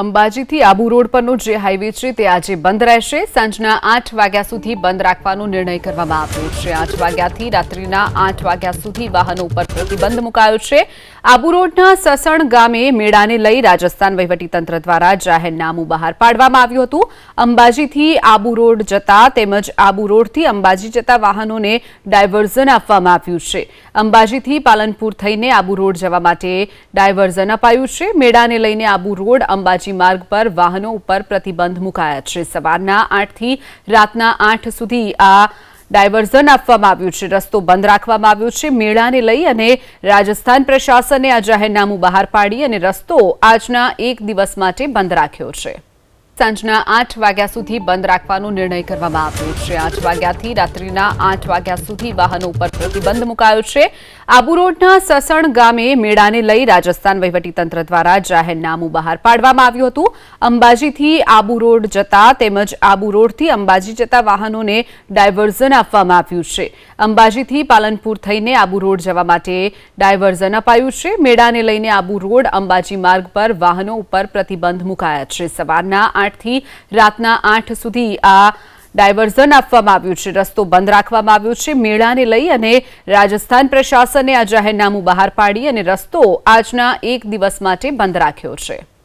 અંબાજીથી Abu road પરનો જે highway છે તે આજે બંધ રહેશે. સાંજના આઠ વાગ્યા સુધી બંધ રાખવાનો નિર્ણય કરવામાં આવ્યો છે. આઠ વાગ્યાથી રાત્રિના આઠ વાગ્યા સુધી વાહનો ઉપર પ્રતિબંધ મુકાયો છે. આબુ રોડના સસણ ગામે મેળાને લઈ રાજસ્થાન વહીવટીતંત્ર દ્વારા જાહેરનામું બહાર પાડવામાં આવ્યું હતું. અંબાજીથી આબુ રોડ જતા તેમજ આબુ રોડથી અંબાજી જતા વાહનોને ડાયવર્ઝન આપવામાં આવ્યું છે. અંબાજીથી પાલનપુર થઈને આબુ રોડ જવા માટે ડાયવર્ઝન અપાયું છે. મેળાને લઈને આબુ રોડ, અંબાજી માર્ગ પર વાહનો ઉપર પ્રતિબંધ મુકાયા છે. સવારના આઠથી રાતના આઠ સુધી આ ડાયવર્ઝન આપવામાં આવ્યું છે. રસ્તો બંધ રાખવામાં આવ્યો છે. મેળાને લઈ અને રાજસ્થાન પ્રશાસને આ જાહેરનામું બહાર પાડી અને રસ્તો આજના એક દિવસ માટે બંધ રાખ્યો છે. સાંજના આઠ વાગ્યા સુધી બંધ રાખવાનો નિર્ણય કરવામાં આવ્યો છે. આઠ વાગ્યાથી રાત્રિના આઠ વાગ્યા સુધી વાહનો ઉપર પ્રતિબંધ મુકાયો છે. આબુ રોડના સસણ ગામે મેળાને લઈ રાજસ્થાન વહીવટીતંત્ર દ્વારા જાહેરનામું બહાર પાડવામાં આવ્યું હતું. અંબાજીથી આબુ રોડ જતા તેમજ આબુ રોડથી અંબાજી જતા વાહનોને ડાયવર્ઝન આપવામાં આવ્યું છે. અંબાજીથી પાલનપુર થઈને આબુ રોડ જવા માટે ડાયવર્ઝન અપાયું છે. મેળાને લઈને આબુ રોડ, અંબાજી માર્ગ પર વાહનો ઉપર પ્રતિબંધ મુકાયા છે. સવારના આઠથી રાતના આઠ સુધી આ ડાયવર્ઝન આપવામાં આવ્યું છે. રસ્તો બંધ રાખવામાં આવ્યો છે. મેળાને લઈ અને રાજસ્થાન પ્રશાસને આ જાહેરનામું બહાર પાડી અને રસ્તો આજના એક દિવસ માટે બંધ રાખ્યો છે.